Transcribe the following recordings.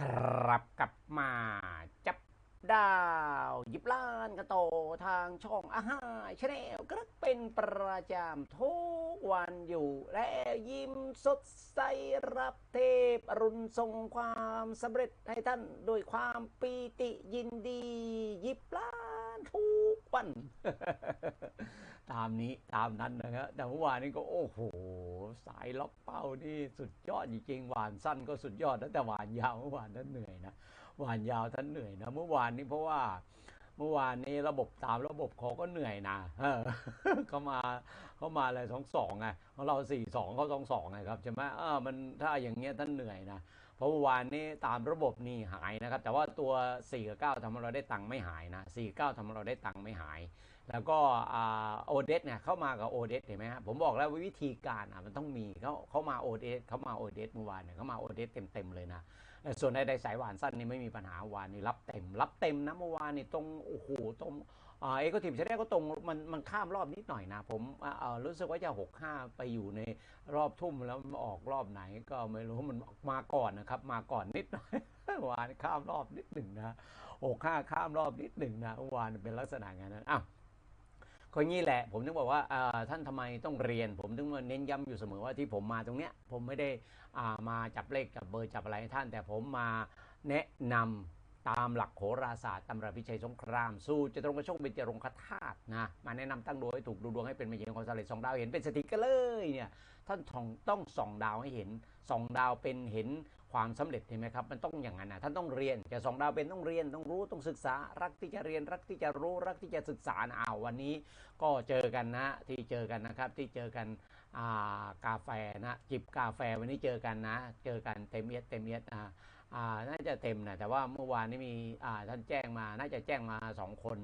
ครับกลับมาจับดาวหยิบล้านกระโตทางช่องอาหารชาแนลก็เป็นประจำทุกวันอยู่และยิ้มสดใสรับเทพอรุณทรงความสำเร็จให้ท่านด้วยความปีติยินดีหยิบล้าน ทุกวัน ตามนี้ตามนั้นนะครับแต่เมื่อวานนี้ก็โอ้โห สายล็อกเป้านี่สุดยอดจริงๆหวานสั้นก็สุดยอดนะแต่หวานยาวเมื่อวานท่านเหนื่อยนะหวานยาวท่านเหนื่อยนะเมื่อวานนี้เพราะว่าเมื่อวานนี้ระบบตามระบบเขาก็เหนื่อยนะเออเขามาเขามาอะไรสองสองไงของเราสี่สองเขาสองสองไงครับใช่ไหมเออมันถ้าอย่างเงี้ยท่านเหนื่อยนะ เพราะเมื่อวานนี้ตามระบบนี่หายนะครับ แต่ว่าตัว4กับ9ทำให้เราได้ตังค์ไม่หายนะ4 9ทำให้เราได้ตังค์ไม่หาย แล้วก็โอเดสเนี่ยเข้ามากับโอเดสเห็นไหมฮะผมบอกแล้ววิธีการอะมันต้องมีเขาเขามาโอเดสเขามาโอเดสเมื่อวานเนี่ยเขามาโอเดสเต็มๆเลยนะส่วนในใดสายหวานสั้นนี่ไม่มีปัญหาวานนี่รับเต็ม รับเต็มนะเมื่อวานนี่ตรงโอ้โหตรง เอโกทีมชาแนลก็ตรงมันมันข้ามรอบนิดหน่อยนะ ผมรู้สึกว่าจะ 6 5 ไปอยู่ในรอบทุ่มแล้วมันออกรอบไหนก็ไม่รู้มันมาก่อนนะครับ มาก่อนนิดหน่อยวานข้ามรอบนิดหนึ่งนะหกห้าข้ามรอบนิดหนึ่งนะวานเป็นลักษณะงานนั้นอ้าวก็งี้แหละ ผมถึงบอกว่าท่านทำไมต้องเรียน ผมถึงเน้นย้ำอยู่เสมอว่าที่ผมมาตรงเนี้ยผมไม่ได้มาจับเลขจับเบอร์จับอะไรให้ท่าน แต่ผมมาแนะนำ ตามหลักโหราศาสตร์ตำราพิชัยสงคราม สู้จะตรงกระโชคเป็นจรงคธาตุนะมาแนะนำตั้งดวงให้ถูกดูดวงให้เป็นมเหยนความสำเร็จสองดาวเห็นเป็นสติกเกอร์เลยเนี่ยท่านต้องต้องส่องดาวให้เห็นส่องดาวเป็นเห็นความสำเร็จเห็นไหมครับมันต้องอย่างนั้นนะท่านต้องเรียนจะส่องดาวเป็นต้องเรียนต้องรู้ต้องศึกษา รักที่จะเรียนรักที่จะรู้รักที่จะศึกษานะอ้าววันนี้ ก็เจอกันนะที่เจอกันนะครับที่เจอกันอ่ากาแฟนะจิบกาแฟวันนี้เจอกันนะ เจอกันเต็มเอียดเต็มเอียดอ่า อ่าน่าจะเต็มนะแต่ว่าเมื่อวานนี้มีอ่าท่านแจ้งมา น่าจะแจ้งมาสองคน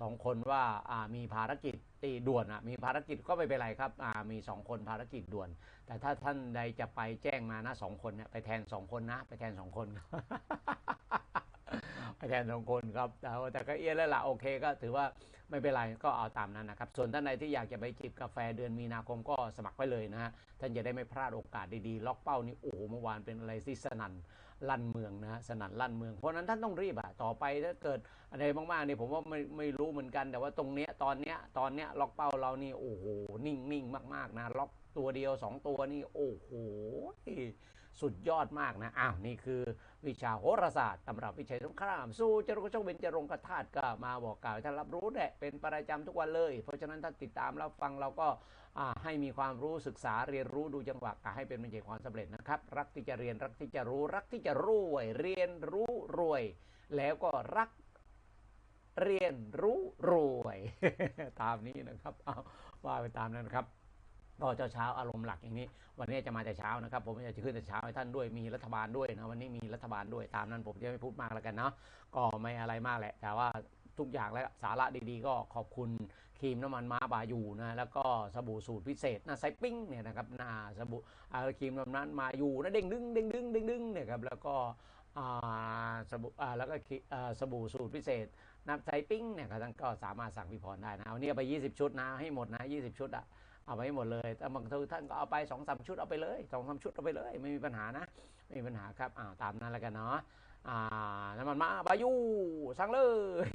สองคนว่าอ่ามีภารกิจตีด่วนอะมีภารกิจก็ไม่เป็นไรครับอ่ามีสองคนภารกิจด่วน แต่ถ้าท่านใดจะไปแจ้งมานะสองคนเนี่ยไปแทนสองคนนะ ไปแทนสองคนไปแทนสองคนครับแต่แต่ก็เอียแล้วล่ะโอเคก็ถือว่าไม่เป็นไรก็เอาตามนั้นนะครับ ส่วนท่านใดที่อยากจะไปจิบกาแฟเดือนมีนาคมก็สมัครไปเลยนะฮะท่านจะได้ไม่พลาดโอกาสดีๆ ล็อกเป้านี่โอ้โหเมื่อวานเป็นอะไรที่สนั่น ลั่นเมืองนะฮะสนั่นลั่นเมือง เพราะฉะนั้นท่านต้องรีบอะต่อไปถ้าเกิดอะไรมากๆเนี่ยผมว่าไม่ไม่รู้เหมือนกัน แต่ว่าตรงเนี้ยตอนเนี้ยตอนเนี้ยล็อกเป้าเรานี่โอ้โหนิ่งนิ่งมาก ๆนะล็อกตัวเดียว 2 ตัวนี่โอ้โห สุดยอดมากนะ อ้าว นี่คือวิชาโหราศาสตร์ตำรับวิชัยสงคราม สู้จรกระโชคเบญจรงคธาตุก็มาบอกกล่าวให้ท่านรับรู้แหละเป็นประจำทุกวันเลย เพราะฉะนั้นท่านติดตามรับฟังเราก็าให้มีความรู้ศึกษาเรียนรู้ดูจังหวะกให้เป็นมันเจความสำเร็จนะครับ รักที่จะเรียนรักที่จะรู้รักที่จะรวย เรียนรู้รวย แล้วก็รักเรียนรู้รวย ตามนี้นะครับเอาว่าไปตามนั้นครับ ก็เช้าเช้าอารมณ์หลักอย่างนี้ วันนี้จะมาแต่เช้านะครับ ผมจะขึ้นแต่เช้าให้ท่านด้วยมีรัฐบาลด้วยนะวันนี้มีรัฐบาลด้วยตามนั้นผมจะไม่พูดมากแล้วกันเนาะก็ไม่อะไรมากแหละ แต่ว่าทุกอย่างแล้วสาระดีๆ ก็ขอบคุณครีมน้ำมันม้าบายูนะแล้วก็สบู่สูตรพิเศษนะไซปิ้งเนี่ยนะครับนาสบู่ครีมน้ำมันมาอยู่นะเด้งดึงเด้งดึงเด้งดึงเนี่ยครับแล้วก็สบู่แล้วก็สบู่สูตรพิเศษ น้ำไซปิ้งเนี่ยก็ท่านก็สามารถสั่งพี่พรได้นะเอาเนี่ยไป 20 ชุดนะให้หมดนะ 20 ชุดอะเอาไปให้หมดเลยแต่บางทีท่านก็เอาไปสองสามชุดเอาไปเลยสองสามชุดเอาไปเลย ไม่มีปัญหานะไม่มีปัญหาครับอ่าตามนั้นแล้วกันเนาะอ่าน้ำมันมาบายูสั่งเลย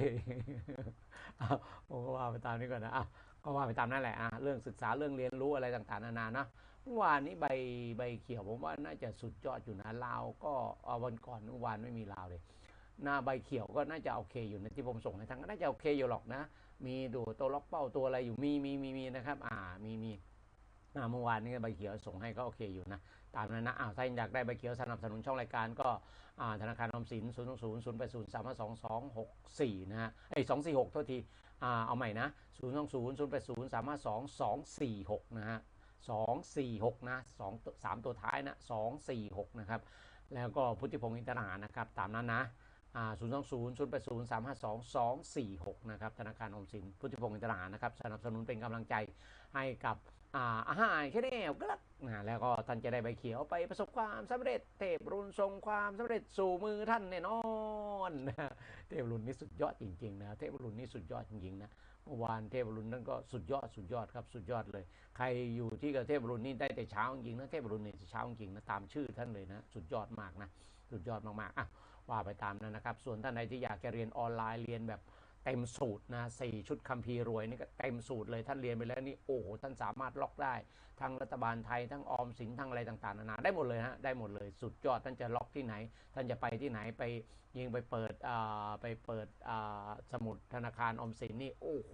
ผมก็ว่าไปตามนี้ก่อนนะอะก็ว่าไปตามนั่นแหละอะเรื่องศึกษาเรื่องเรียนรู้อะไรต่างๆนานานะเมื่อวานนี้ใบใบเขียวผมว่าน่าจะสุดยอดอยู่นะลาวก็วันก่อนเมื่อวานไม่มีลาวเลย หน้าใบเขียวก็น่าจะโอเคอยู่นะที่ผมส่งให้ทางก็น่าจะโอเคอยู่หรอกนะ มีดูตัวล็อกเป้าตัวอะไรอยู่มีมีมีมีนะครับ อ่ามีมีเมื่อวานนี้ใบเขียวส่งให้ก็โอเคอยู่นะ ตามนั้นนะอ้าวถ้าอยากได้ใบเขียวสนับสนุนช่องรายการก็ธนาคารออมสิน0 2 0 0 8 0 3 2 2 6 4 นะฮะไอ้2 4 6 โทษทีอ่าเอาใหม่นะ 0 2 0 0 8 0 3 2 2 4 6 นะฮะ 2 4 6 นะ2 3 ตัวท้ายนะ 2 4 6 นะครับ แล้วก็พุทธิพงศ์อินทรหานะครับ ตามนั้นนะ ศูนย์สองศูนย์ศูนย์แปดศูนย์สามห้าสองสองสี่หกนะครับ ธนาคารออมสิน พุทธิพงศ์อินทรหานะครับ สนับสนุนเป็นกำลังใจให้กับอาหารแค่นี้ก็ลักนะแล้วก็ท่านจะได้ใบเขียวไปประสบความสำเร็จ เทพรุนทรงความสำเร็จสู่มือท่านแน่นอนเทพรุนนี่สุดยอดจริงๆนะเทพรุนนี่สุดยอดจริงๆนะเมื่อวานเทพรุนนั่นก็สุดยอดสุดยอดครับสุดยอดเลย ใครอยู่ที่กับเทพรุนนี่ได้แต่เช้าจริงนะเทพรุนนี่เช้าจริงนะตามชื่อท่านเลยนะ สุดยอดมากนะสุดยอดมากๆอะ ว่าไปตามนั้นนะครับ ส่วนท่านใดที่อยากจะเรียนออนไลน์เรียนแบบเต็มสูตรนะสี่ชุดคัมภีร์รวยนี่ก็เต็มสูตรเลยท่านเรียนไปแล้วนี่โอ้โหท่านสามารถล็อกได้ ทั้งรัฐบาลไทยทั้งออมสินทั้งอะไรต่างๆนานาได้หมดเลยฮะได้หมดเลยสุดยอดท่านจะล็อกที่ไหน ท่านจะไปที่ไหนไปยิงไปเปิดอ่าไปเปิดอ่าสมุดธนาคารออมสินนี่โอ้โห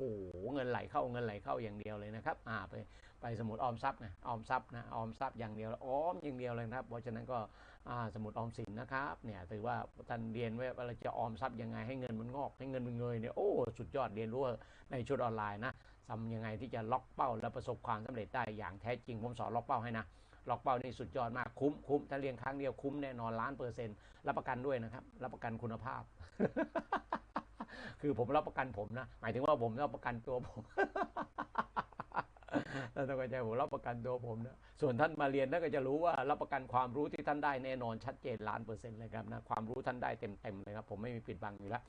เงินไหลเข้าเงินไหลเข้าอย่างเดียวเลยนะครับอ่าไป ไปสมุดออมทรัพย์ไงออมทรัพย์นะออมทรัพย์อย่างเดียวออมอย่างเดียวเลยนะครับ เพราะฉะนั้นก็สมุดออมสินนะครับเนี่ยถือว่าท่านเรียนไว้ว่าเราจะออมทรัพย์ยังไงให้เงินมันงอกให้เงินมันเงยเนี่ยโอ้สุดยอดเรียนรู้ในชุดออนไลน์นะทำยังไงที่จะล็อกเป้าและประสบความสำเร็จได้อย่างแท้จริงผมสอนล็อกเป้าให้นะล็อกเป้านี่สุดยอดมากคุ้มคุ้มถ้าเรียนครั้งเดียวคุ้มแน่นอนล้านเปอร์เซ็นต์รับประกันด้วยนะครับ รับประกันคุณภาพ คือผมรับประกันผมนะ หมายถึงว่าผมรับประกันตัวผม ต้องเข้าใจผมรับประกันตัวผมนะส่วนท่านมาเรียนท่านก็จะรู้ว่ารับประกันความรู้ที่ท่านได้แน่นอนชัดเจนล้านเปอร์เซ็นต์เลยครับนะความรู้ท่านได้เต็มๆเลยครับผมไม่มีปิดบังอยู่แล้ว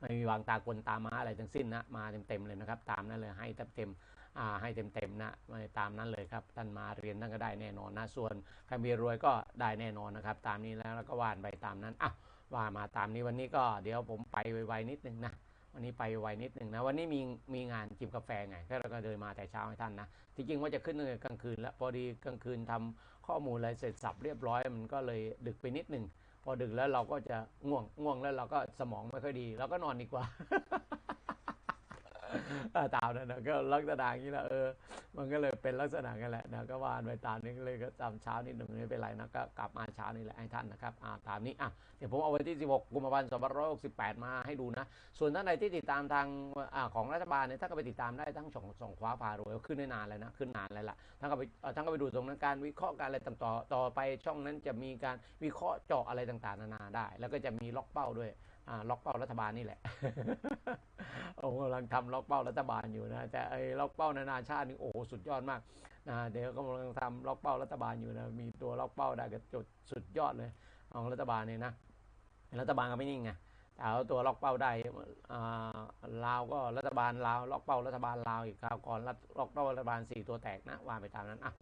ไม่มีวางตากลตาม้าอะไรทั้งสิ้นนะมาเต็มๆเลยนะครับ ตามนั้นเลยให้เต็มๆอ่าให้เต็มๆนะมตามนั้นเลยครับท่านมาเรียนท่านก็ได้แน่นอนนะส่วนใครมีรวยก็ได้แน่นอนนะครับ ตามนี้แล้วแล้วก็ว่านไปตามนั้นอะว่ามาตามนี้วันนี้ก็เดี๋ยวผมไปไวๆนิดนึงนะ วันนี้ไปไวนิดหนึ่งนะวันนี้มีมีงานจิบกาแฟไงก็เราก็เดินมาแต่เช้าให้ท่านนะที่จริงว่าจะขึ้นกลางคืนแล้วพอดีกลางคืนทำข้อมูลอะไรเสร็จสับเรียบร้อย มันก็เลยดึกไปนิดหนึ่งพอดึกแล้วเราก็จะง่วงง่วงแล้วเราก็สมองไม่ค่อยดีเราก็นอนดีกว่า ตามนั้นนะก็ลักษณะอย่างนี้แหละเออ มันก็เลยเป็นลักษณะกันแหละนะก็วานไปตามนี้เลยก็ตามเช้านิดหนึ่งไม่เป็นไรนะก็กลับมาเช้านี่แหละให้ท่านนะครับอ่าตามนี้อะเดี๋ยวผมเอาวันที่ 16 กุมภาพันธ์2568 มาให้ดูนะ ส่วนท่านใดที่ติดตามทางอ่าของรัฐบาลเนี่ยท่านก็ไปติดตามได้ทั้งช่องสองคว้าพารวยขึ้นได้นานเลยนะขึ้นนานเลยล่ะท่านก็ไปท่านก็ไปดูตรงนั้นการวิเคราะห์การอะไรต่างต่อต่อไปช่องนั้นจะมีการวิเคราะห์เจาะอะไรต่างๆ นานาได้ แล้วก็จะมีล็อกเป้าด้วยอ่าล็อกเป้ารัฐบาลนี่แหละ ผมกำลังทำล็อกเป้ารัฐบาลอยู่นะแต่ไอ้ล็อกเป้านานาชาตินี่โอ้สุดยอดมากนะเดี๋ยวก็กำลังทำล็อกเป้ารัฐบาลอยู่นะมีตัวล็อกเป้าได้ก็จุดสุดยอดเลยของรัฐบาลเนี่ยนะรัฐบาลก็ไม่นิ่งไงแต่เอาตัวล็อกเป้าได้ลาวก็รัฐบาลลาวล็อกเป้ารัฐบาลลาวอีกคราวก่อนล็อกเป้ารัฐบาลสี่ตัวแตกนะว่าไปตามนั้นอะ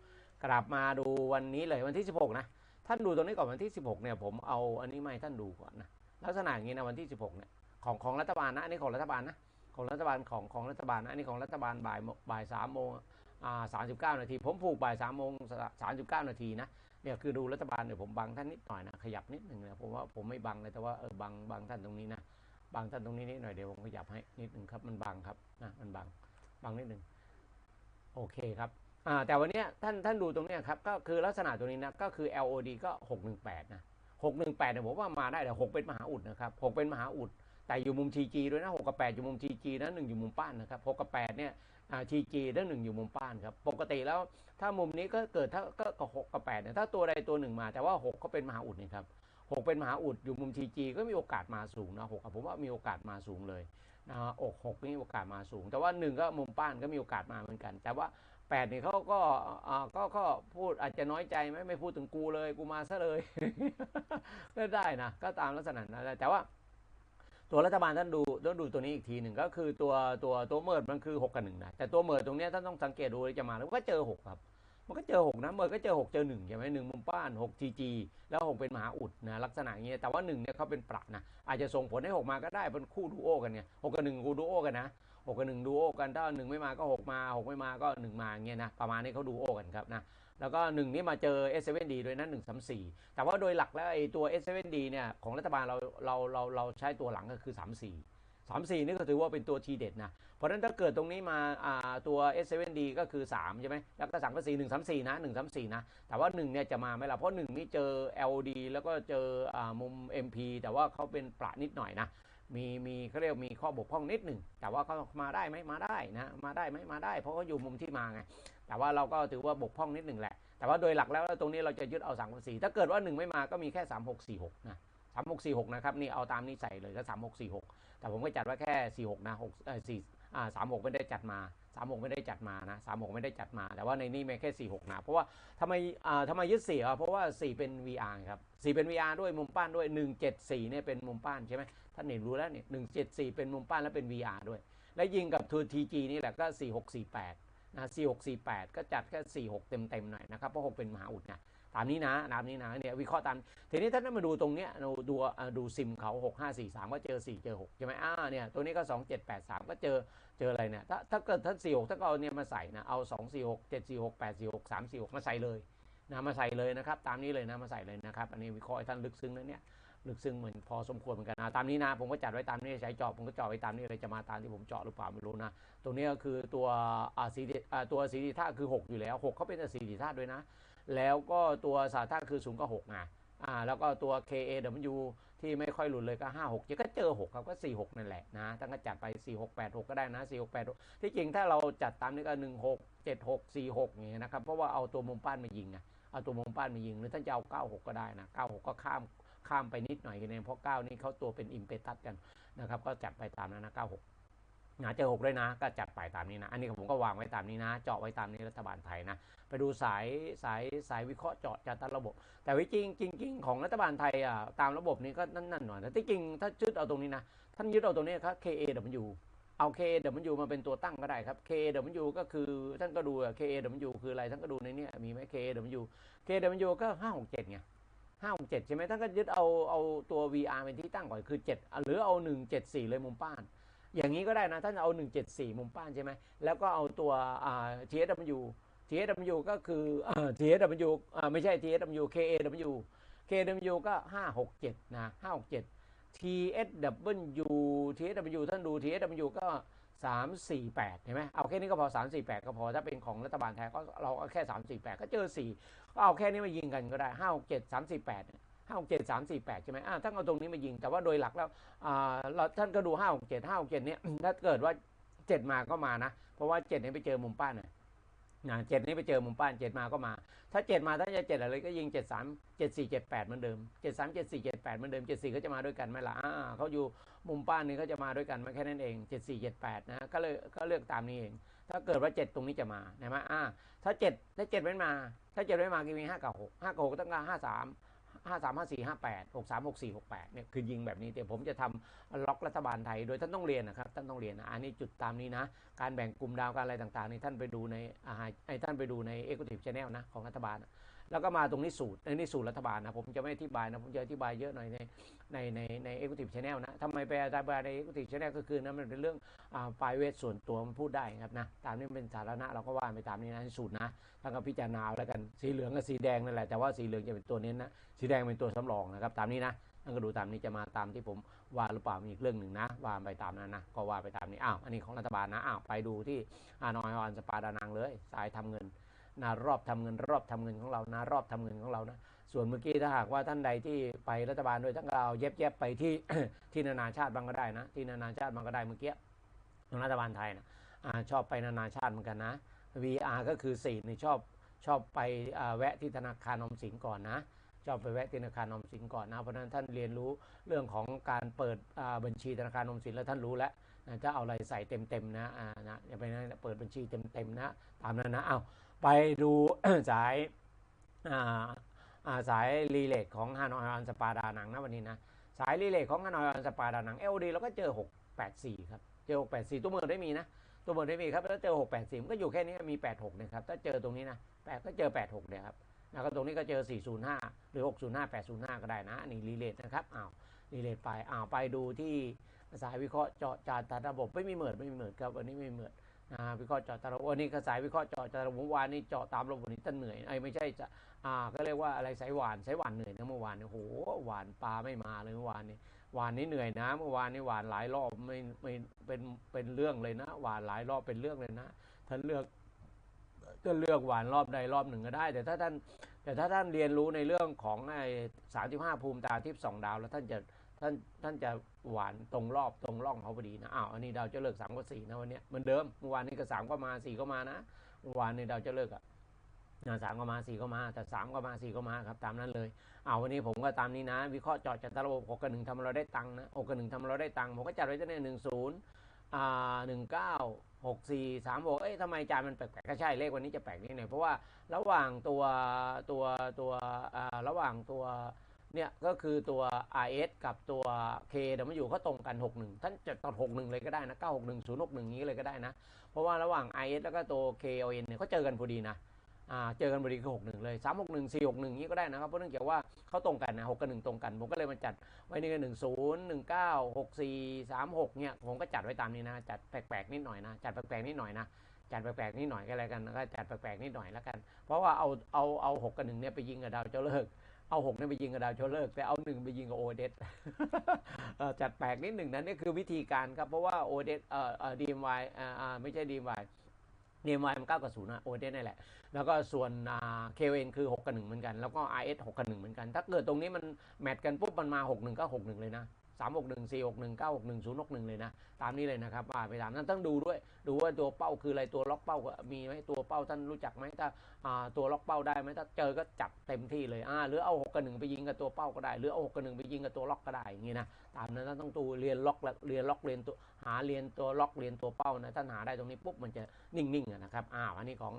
กลับมาดูวันนี้เลยวันที่ 16 นะ ท่านดูตรงนี้ก่อนวันที่ 16 เนี่ยผมเอาอันนี้มาให้ท่านดูก่อนนะลักษณะอย่างนี้นะวันที่ 16 เนี่ย ของของรัฐบาลนะอันนี้ของรัฐบาลนะของรัฐบาลของของรัฐบาลนะอันนี้ของรัฐบาลบ่ายบ่ายสามโมงอ่าสามสิบเก้านาทีผมผูกบ่ายสามโมงสามสิบเก้านาทีนะเนี่ยคือดูรัฐบาลเนี่ยวผมบังท่านนิดหน่อยนะขยับนิดหนึ่งนะผมว่าผมไม่บังเลยแต่ว่าเออบังบังท่านตรงนี้นะบังท่านตรงนี้นิดหน่อยเดี๋ยวผมขยับให้นิดหนึ่งครับมันบังครับนะมันบังบังนิดหนึ่งโอเคครับอ่าแต่วันนี้ท่านท่านดูตรงนี้ครับก็คือลักษณะตัวนี้นะก็คือ LOD ก็ 618 นะ 618เนี่ยผมว่ามาได้แต่6เป็นมหาอุดนะครับ 6 เป็นมหาอุด แต่อยู่มุม TG ด้วยนะ6กับ8อยู่มุม TG นะ1อยู่มุมป้านนะครับ6กับ8เนี่ยอ่า TG แล้ว1อยู่มุมป้านครับปกติแล้วถ้ามุมนี้ก็เกิดถ้าก็ก็6กับ8เนี่ยถ้าตัวใดตัวหนึ่งมา แต่ว่า 6 ก็เป็นมหาอุดนี่ครับ6เป็นมหาอุดอยู่มุม TG ก็มีโอกาสมาสูงนะ6อะผมว่ามีโอกาสมาสูงเลยนะฮะอก6นี่โอกาสมาสูง แต่ว่า1ก็มุมป้านก็มีโอกาสมาเหมือนกัน แต่ว่า8นี่ยเขาก็อ่าก็ก็พูดอาจจะน้อยใจไหมไม่พูดถึงกูเลยกูมาซะเลยก็ได้นะก็ตามลักษณะนั้นแหละแต่ว่า ตัวรัฐบาลท่านดูต้องดูตัวนี้อีกทีหนึ่งก็คือตัวตัวตัวเมิร์ดมันคือ6กับ1นะแต่ตัวเมิร์ดตรงนี้ท่านต้องสังเกตดูเลยจะมาแล้วก็เจอ6ครับมันก็เจอ6นะเมิร์ดก็เจอ 6 เจอ1ใช่ไหมหนึ่งมุมป้าน6 GG แล้ว 6 เป็นมหาอุดนะลักษณะอย่างเงี้ยแต่ว่า1เนี่ยเขาเป็นปรับนะอาจจะส่งผลให้ 6 มาก็ได้เป็นคู่ดูโอกันเนี่ย6กับ1คู่ดูโอกันนะ6กับ1ดูโอกันถ้า1ไม่มาก็ 6 มา 6 ไม่มาก็ 1 มาอย่างเงี้ยนะประมาณนี้เขาดูโอกันครับนะ แล้วก็1นี่มาเจอ S7D ด้วยนะ1 3 4แต่ว่าโดยหลักแล้วไอ้ตัว S7D เนี่ยของรัฐบาลเราเราเราเราใช้ตัวหลังก็คือ34 34นี่ก็ถือว่าเป็นตัวทีเด็ดนะ เพราะฉะนั้นถ้าเกิดตรงนี้มาอ่าตัว S7D ก็คือ 3 ใช่ไหม แล้วก็3ก็4 1 3 4นะ1 3 4นะ แต่ว่า 1 เนี่ยจะมาไหมล่ะเพราะ 1 นี่เจอ LD แล้วก็เจออ่ามุม MP แต่ว่าเขาเป็นประนิดหน่อยนะ มีมีเขาเรียกมีข้อบกพร่องนิดหนึ่ง แต่ว่าเขามาได้ไหมมาได้นะ มาได้ไหมมาได้ เพราะเขาอยู่มุมที่มาไง แต่ว่าเราก็ถือว่าบกพร่องนิดหนึ่งแหละ แต่ว่าโดยหลักแล้วตรงนี้เราจะยึดเอา3กับ4ถ้าเกิดว่า 1 ไม่มาก็มีแค่ 3 6 4 6นะ3 6 4 6นะครับนี่เอาตามนี้ใส่เลยก็3 6 4 6แต่ผมก็จัดว่าแค่4 6นะ6เอ่อ4อ่า3 6ไม่ได้จัดมา3 6ไม่ได้จัดมานะ3 6ไม่ได้จัดมา แต่ว่าในนี้มีแค่4 6นะเพราะว่าทำไมอ่าทำไมยึด4อะเพราะว่า4เป็น VR ครับ4เป็น VR ด้วยมุมป้านด้วย174เจ็ดสี่เนี่ยเป็นมุมป้านใช่ไหมท่านเห็นรู้แล้วเนี่ย174เป็นมุมป้านแล้วเป็น VR ด้วย และยิงกับ 2TG นี่แหละก็4648 นะ4648ก็จัดแค่46เต็มๆหน่อยนะครับ เพราะ6เป็นมหาอุดนะตามนี้นะตามนี้นะเนี่ยวิเคราะห์ตามทีนี้ถ้าท่านมาดูตรงเนี้ยเราดูดูซิมเขา6 5 4 3 ก็เจอ 4 เจอ6ใช่ไหมอ่าเนี่ยตัวนี้ก็ 2 7 8 3 ก็เจอเจออะไรเนี่ยถ้าถ้าเกิดท่าน4 6ถ้าเอาเนี่ยมาใส่นะเอา2 4 6 7 4 6 8 4 6 3 4 6 มาใส่เลยนะมาใส่เลยนะครับตามนี้เลยนะมาใส่เลยนะครับอันนี้วิเคราะห์ให้ท่านลึกซึ้งนะเนี่ย ลึกซึ้งเหมือนพอสมควรเหมือนกันนะตามนี้นะ ผมก็จัดไว้ตามนี้ใช้จาะผมก็จาะไว้ตามนี้เลยจะมาตามที่ผมเจาะหรือเปล่าไม่รู้นะ ตรงนี้ก็คือตัวสีตัวสีธาตุคือ 6 อยู่แล้ว 6 เขาเป็นสีธาตุด้วยนะ แล้วก็ตัวสาธาตุคือ0ก็6ไงอ่าแล้วก็ตัว KAW ที่ไม่ค่อยหลุดเลยก็ 5 6จะก็เจอ 6 ครับก็ 4 6 นั่นแหละนะตั้งก็จัดไป 4 6 8 6 ก็ได้นะ 4 6 8 6 ที่จริงถ้าเราจัดตามนี้ก็ 1 6 7 6 4 6อย่างเงี้ยนะครับ เพราะว่าเอาตัวมุมป้านมายิงไงเอาตัวมุมป้านมายิงหรือท่านจะเอา 9 6 ก็ได้นะ 9 6 ก็ข้าม ข้ามไปนิดหน่อยกันเองเพราะ9นี่เขาตัวเป็นอิมเปตัสกันนะครับ ก็จัดไปตามนั้นนะ9 6นะเจอหกด้วยนะ ก็จัดไปตามนี้นะ อันนี้ผมก็วางไว้ตามนี้นะ เจาะไว้ตามนี้รัฐบาลไทยนะ ไปดูสายสายสายวิเคราะห์เจาะจากตามระบบ แต่วิจริงจริงของรัฐบาลไทยอะตามระบบนี้ก็นั่นนั่นหน่อยแต่ที่จริงถ้ายึดเอาตรงนี้นะ ท่านยึดเอาตรงนี้ครับ KAW เอา KAW มาเป็นตัวตั้งก็ได้ครับ KAW ก็คือท่านก็ดูอะ KAW คืออะไรท่านก็ดูในนี้มีไหม KAW KAW ก็567ไง 567ใช่ไหมท่านก็ยึดเอาเอาตัว VR เป็นที่ตั้งก่อนคือ7หรือเอา174เลยมุมป้าน อย่างนี้ก็ได้นะท่านเอา174มุมป้านใช่ไหมแล้วก็เอาตัวอ่า TSW TSW ก็คือ TSW ไม่ใช่ TSW KAW KAW ก็ 567 นะ 567 TSW TSW ท่านดู TSW ก็ 348เห็นไหมเอาแค่นี้ก็พอ 348 ก็พอถ้าเป็นของรัฐบาลไทยก็เราเอาแค่ 348 ก็เจอ 4 ก็เอาแค่นี้มายิงกันก็ได้ 567 348 5 6 7 3 4 8 ใช่ไหมอ่าท่านเอาตรงนี้มายิงแต่ว่าโดยหลักแล้วอ่าเราท่านก็ดู 5 6 7 5 6 7 เนี่ยถ้าเกิดว่า 7 มาก็มานะ เพราะว่า7นี้ไปเจอมุมป้านนะ นะเจ็ดนี้ไปเจอมุมป้านเจ็ดมาก็มา ถ้าเจ็ดมาถ้าจะเจ็ดอะไรก็ยิงเจ็ดสามเจ็ดสี่เจ็ดแปดเหมือนเดิมเจ็ดสามเจ็ดสี่เจ็ดแปดเหมือนเดิมเจ็ดสี่ก็จะมาด้วยกันไหมล่ะอ่าเขาอยู่มุมป้านนี้เขาจะมาด้วยกันมาแค่นั้นเองเจ็ดสี่เจ็ดแปดนะก็เลยก็เลือกตามนี้เอง ถ้าเกิดว่าเจ็ดตรงนี้จะมาเห็นไหมอ่าถ้าเจ็ดถ้าเจ็ดไม่มา ถ้าเจ็ดไม่มาก็มีห้ากับ6 5กับ6ต้องการ ห้าสามห้าสี่ห้าแปดหกสามหกสี่หกแปดเนี่ยคือยิงแบบนี้แต่ผมจะทำล็อกรัฐบาลไทย โดยท่านต้องเรียนนะครับท่านต้องเรียนนะอันนี้จุดตามนี้นะ การแบ่งกลุ่มดาวการอะไรต่างๆนี่ท่านไปดูในไอ้ท่านไปดูในเอ็กซ์ตูทีฟชาแนลนะของรัฐบาลนะ แล้วก็มาตรงนี้สูตรในนี้สูตรรัฐบาลนะผมจะไม่อธิบายนะผมจะอธิบายเยอะหน่อยในในในใน Executive Channel นะทำไมไปอธิบายใน Executive Channel ก็คือนะมันเป็นเรื่องอ่า private ส่วนตัวมันพูดได้ครับนะตามนี้เป็นสาธารณะเราก็ว่าไปตามนี้นะสูตรนะท่านก็พิจารณาแล้วกันสีเหลืองกับสีแดงนั่นแหละแต่ว่าสีเหลืองจะเป็นตัวเน้นนะสีแดงเป็นตัวสำรองนะครับตามนี้นะท่านก็ดูตามนี้จะมาตามที่ผมว่าหรือเปล่ามีอีกเรื่องหนึ่งนะว่าไปตามนั้นนะก็ว่าไปตามนี้อ้าวอันนี้ของรัฐบาลนะอ้าวไปดูที่อานอยออนสปาดานังเลยสายทำเงิน นะรอบทำเงินรอบทำเงินของเรานะรอบทำเงินของเรานะส่วนเมื่อกี้ถ้าหากว่าท่านใดที่ไปรัฐบาลโดยท่านก็เอาเย็บเย็บไปที่ที่นานาชาติบางก็ได้นะที่นานาชาติบางก็ได้เมื่อกี้ของรัฐบาลไทยนะอชอบไปนานาชาติเหมือนกันนะ VR ก็คือ4นี่ชอบชอบไปแวะที่ธนาคารอมสินก่อนนะชอบไปแวะธนาคารอมสินก่อนนะเพราะนั้นท่านเรียนรู้เรื่องของการเปิดบัญชีธนาคารอมสินแล้วท่านรู้แล้วนะจะเอาอะไรใส่เต็มๆนะนะอย่าไปนะเปิดบัญชีเต็มๆนะตามนั้นนะเอา ไปดูสายอาสายรีเลทของฮานอยออนสปาดาหนังนะวันนี้นะ สายรีเลทของฮานอยออนสปาดาหนัง LD เราก็เจอ 684 ครับ เจอ 684 ตัวเมืองได้มีนะ ตัวเมืองได้มีครับ แล้วเจอ 684 มันก็อยู่แค่นี้มี 86นะครับ ถ้าเจอตรงนี้นะ8ก็เจอ 86เนี่ยครับแล้วก็ตรงนี้ก็เจอ 405 หรือ 605 805 ก็ได้นะ อันนี่รีเลทนะครับอ้าวรีเลทไปอ้าวไปดูที่สายวิเคราะห์เจาะจานตามระบบไม่มีเหมือดไม่มีเหมือดครับวันนี้ไม่มีเหมือด วิเคราะห์เจาะตามระบบวันนี้ก็สายวิเคราะห์เจาะตามระบเมื่อวานนี้เจาะตามระบบนี้ท่านเหนื่อยไอ้ไม่ใช่จะอ่าก็เรียกว่าอะไรสายหวานสายหวานเหนื่อยนะเมื่อวานเนี่ยโหหวานปลาไม่มาเลยเมื่อวานนี้หวานนี้เหนื่อยนะเมื่อวานนี้หวานหลายรอบไม่ไม่เป็นเป็นเรื่องเลยนะ หวานหลายรอบเป็นเรื่องเลยนะท่านเลือกก็เลือกหวานรอบใดรอบหนึ่งก็ได้ แต่ถ้าท่านแต่ถ้าท่านเรียนรู้ในเรื่องของไอ้สามสิบห้าภูมิตาทิพย์สองดาว แล้วท่านจะ ท่านท่านจะหวานตรงรอบตรงร่องเขาพอดีนะอ้าวอันนี้ดาวจะเลิกสามกับสี่นะวันนี้เหมือนเดิมเมื่อวานนี้ก็สามก็มาสี่ก็มานะเมื่อวานนี้ดาวจะเลิกอะนะสามก็มาสี่ก็มา แต่สามก็มาสี่ก็มาครับตามนั้นเลยอ้าววันนี้ผมก็ตามนี้นะ วิเคราะห์เจาะจากตระบบหกกับหนึ่งทำเราได้ตังค์นะหกกับหนึ่งทำเราได้ตังค์ผมก็จัดไว้ที่หนึ่งศูนย์อ่าหนึ่งเก้าหกสี่สามหกเอ้ยทำไมจานมันแปลกๆก็ใช่เลขวันนี้จะแปลกนิดหน่อยเพราะว่าระหว่างตัวตัวตัวอ่าระหว่างตัว เนี่ยก็คือตัว RS กับตัว K เดี๋ยวมันอยู่เขาตรงกัน 61 ท่านจะตัด61 เลยก็ได้นะ 961 061 นี้เลยก็ได้นะ เพราะว่าระหว่าง RS แล้วก็ตัว KON เนี่ยเขาเจอกันพอดีนะอ่าเจอกันพอดีคือหกหนึ่งเลยสามหกหนึ่งสี่หกหนึ่งนี้ก็ได้นะครับ เพราะเนื่องจากว่าเขาตรงกันนะหกกับหนึ่งตรงกัน ผมก็เลยมาจัดไว้นี่ก็หนึ่งศูนย์หนึ่งเก้าหกสี่สามหกเนี่ย ผมก็จัดไว้ตามนี้นะ จัดแปลกๆนิดหน่อยนะ จัดแปลกๆนิดหน่อยนะจัดแปลกๆนิดหน่อยก็แล้วกันก็จัดแปลกๆนิดหน่อยแล้วกัน เพราะว่าเอาเอาเอาหกกับหนึ่งเนี่ยไปยิงกับดาวเจ้าเลิก เอาหกนี่นไปยิงกับดาวโชเลิกแต่เอาหนึ่งไปยิงกับโอเดสจัดแปลกนิดหนึ่งนะนี่คือวิธีการครับ เพราะว่าโอเดสเอ่อดีมวายอ่าอ่าไม่ใช่ดีมวายดีมวายมันเก้ากับศูนย์นะโอเดสนี่แหละ แล้วก็ส่วนเคเนคือหกกับหนึ่งเหมือนกัน แล้วก็ไอเอสหกกับหนึ่งเหมือนกัน ถ้าเกิดตรงนี้มันแมทกันปุ๊บมันมาหกหนึ่งก็หกหนึ่งเลยนะ 6 1 0 6 1 เลยนะ ตามนี้เลยนะครับอ่าไปตามนั้นต้องดูด้วย ดูว่าตัวเป้าคืออะไรตัวล็อกเป้ามีไหมตัวเป้าท่านรู้จักไหมถ้าอ่าตัวล็อกเป้าได้ไหมถ้าเจอก็จับเต็มที่เลยอ่าหรือเอา6กับ1ไปยิงกับตัวเป้าก็ได้ หรือเอา6กับ1ไปยิงกับตัวล็อกก็ได้อย่างนี้นะตามนั้นท่านต้องดูเรียนล็อกเรียนล็อกเรียนตัวหาเรียนตัวล็อกเรียนตัวเป้านะท่านหาได้ตรงนี้ปุ๊บมันจะนิ่งๆนะครับอ้าวอันนี้ของ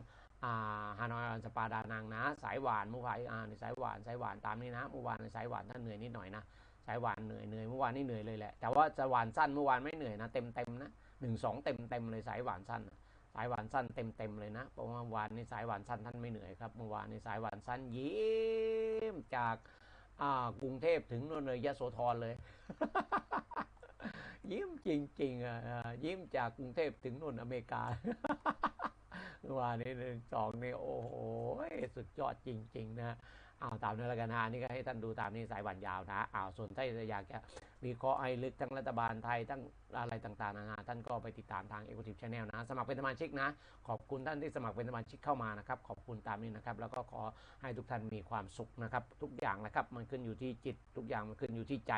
ฮานอยสปาดานางนะ สายหวานเมื่อวานอ่ในสายหวานสายหวานตามนี้นะเมื่อวานในสายหวานท่านเหนื่อยนิดหน่อยนะ สายหวานเหนื่อยเหนื่อยเมื่อวานนี่เหนื่อยเลยแหละ แต่ว่าสายหวานสั้นเมื่อวานไม่เหนื่อยนะเต็มเต็มนะหนึ่งสองเต็มเต็มเลยสายหวานสั้นสายหวานสั้นเต็มเต็มเลยนะเพราะว่าวานนี่สายหวานสั้นท่านไม่เหนื่อยครับเมื่อวานนี่สายหวานสั้นยิ้มจากอ่ากรุงเทพถึงโนนเลยยโสธรเลย ยิ้มจริงๆอะอ่ายิ้มจากกรุงเทพถึงโนนอเมริกาเมื่อวานนี่สองนี่โอ้โหสุดยอดจริง ๆ นะ อ้าวตามนั้นแล้วกันนะนี่ก็ให้ท่านดูตามนี้สายวันยาวนะอ้าวส่วนถ้าอยากจะวิเคราะห์ให้ลึกทั้งรัฐบาลไทยทั้งอะไรต่างๆนานาท่านก็ไปติดตามทาง Executive Channel นะสมัครเป็นสมาชิกนะ ขอบคุณท่านที่สมัครเป็นสมาชิกเข้ามานะครับ ขอบคุณตามนี้นะครับ แล้วก็ขอให้ทุกท่านมีความสุขนะครับ ทุกอย่างนะครับมันขึ้นอยู่ที่จิต ทุกอย่างมันขึ้นอยู่ที่ใจ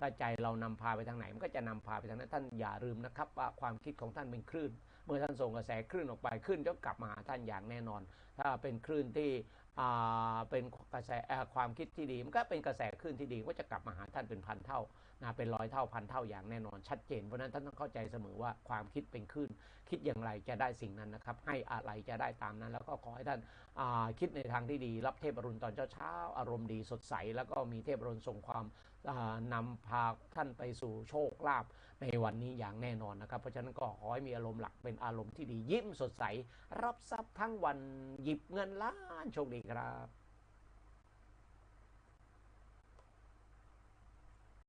ถ้าใจเรานำพาไปทางไหน มันก็จะนำพาไปทางนั้นท่านอย่าลืมนะครับว่าความคิดของท่านเป็นคลื่น เมื่อท่านส่งกระแสคลื่นออกไปคลื่นจะกลับมาหาท่านอย่างแน่นอน ถ้าเป็นคลื่นที่ เป็นกระแสความคิดที่ดีมันก็เป็นกระแสคลื่นที่ดีก็จะกลับมาหาท่านเป็นพันเท่านะเป็นร้อยเท่าพันเท่าอย่างแน่นอนชัดเจนเพราะนั้นท่านต้องเข้าใจเสมอว่าความคิดเป็นคลื่นคิดอย่างไรจะได้สิ่งนั้นนะครับ ให้อะไรจะได้ตามนั้น แล้วก็ขอให้ท่านคิดในทางที่ดี รับเทพอรุณตอนเช้าๆอารมณ์ดีสดใส แล้วก็มีเทพอรุณส่งความนำพาท่านไปสู่โชคลาภในวันนี้อย่างแน่นอนนะครับ เพราะฉะนั้นก็ขอให้มีอารมณ์หลักเป็นอารมณ์ที่ดียิ้มสดใส รับทรัพย์ทั้งวันหยิบเงินล้านโชคดีครับ